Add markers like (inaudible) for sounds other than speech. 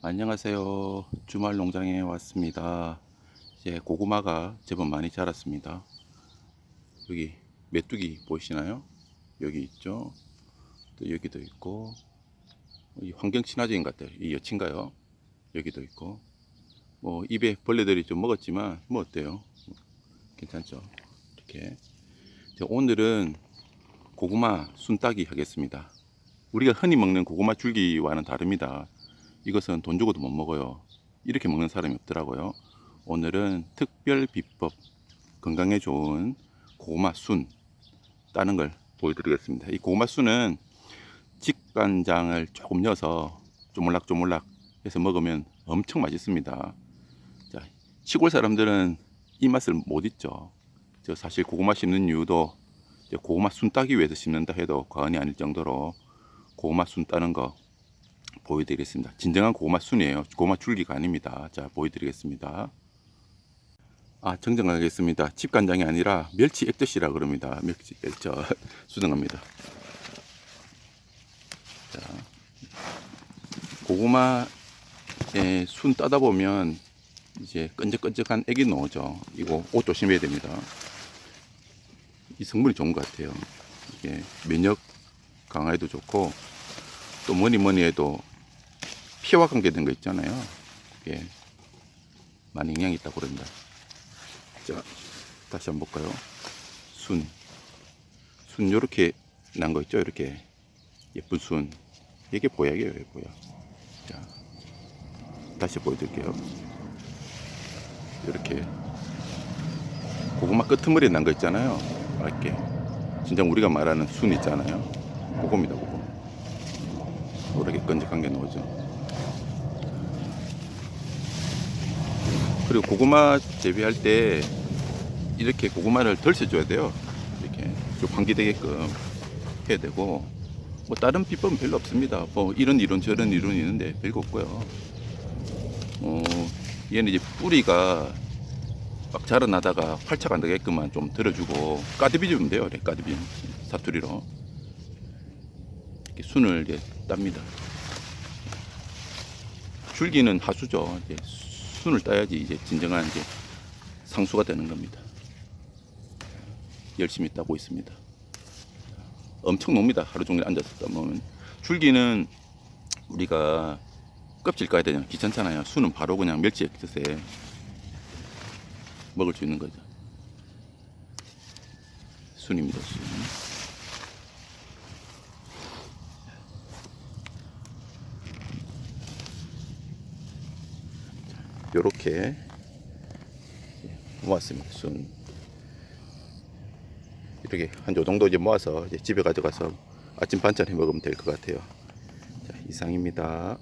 안녕하세요. 주말 농장에 왔습니다. 이제 고구마가 제법 많이 자랐습니다. 여기 메뚜기 보이시나요? 여기 있죠. 또 여기도 있고 이 환경 친화적인 것 같아요. 이 여친가요? 여기도 있고 뭐 입에 벌레들이 좀 먹었지만 뭐 어때요? 괜찮죠? 이렇게 오늘은 고구마 순따기 하겠습니다. 우리가 흔히 먹는 고구마 줄기와는 다릅니다. 이것은 돈 주고도 못 먹어요. 이렇게 먹는 사람이 없더라고요. 오늘은 특별 비법 건강에 좋은 고구마 순 따는 걸 보여드리겠습니다. 이 고구마 순은 직간장을 조금 넣어서 쪼물락쪼물락 해서 먹으면 엄청 맛있습니다. 자, 시골 사람들은 이 맛을 못 잊죠. 저 사실 고구마 심는 이유도 고구마 순 따기 위해서 심는다 해도 과언이 아닐 정도로 고구마 순 따는 거 보여드리겠습니다. 진정한 고구마 순이에요. 고구마 줄기가 아닙니다. 자, 보여드리겠습니다. 아, 정정하겠습니다. 집간장이 아니라 멸치 액젓이라 그럽니다. 멸치 액젓 (laughs) 수정합니다. 자, 고구마에 순 따다 보면 이제 끈적끈적한 액이 나오죠. 이거 옷 조심해야 됩니다. 이 성분이 좋은 것 같아요. 이게 면역 강화에도 좋고 또 뭐니 뭐니 해도 피와 관계된 거 있잖아요. 그게 많이 영향이 있다고 그럽니다. 자, 다시 한번 볼까요? 순. 순 요렇게 난 거 있죠? 이렇게 예쁜 순. 이게 보약이에요, 보약. 자, 다시 보여드릴게요. 이렇게 고구마 끄트머리에 난 거 있잖아요. 이렇게 진짜 우리가 말하는 순 있잖아요. 그겁니다, 그거. 노랗게 끈적한 게 나오죠. 그리고 고구마 재배할 때 이렇게 고구마를 덜쳐줘야 돼요. 이렇게 좀 환기되게끔 해야 되고 뭐 다른 비법은 별로 없습니다. 뭐 이런 이론 저런 이론이 있는데 별거 없고요. 어, 얘는 이제 뿌리가 막 자라나다가 활착 안 되게끔만 좀 들어주고 까드비 주면 돼요. 이렇게 까드비 사투리로 이렇게 순을 이제 땁니다. 줄기는 하수죠. 이제 순을 따야지 이제 진정한 이제 상수가 되는 겁니다. 열심히 따고 있습니다. 엄청 놉니다. 하루 종일 앉아서 따보면 줄기는 우리가 껍질 까야 되잖아요. 귀찮잖아요. 순은 바로 그냥 멸치 액젓에 먹을 수 있는 거죠. 순입니다. 순. 요렇게 모았습니다. 순. 이렇게 한 요 정도 이제 모아서 이제 집에 가져가서 아침 반찬 해 먹으면 될 것 같아요. 자, 이상입니다.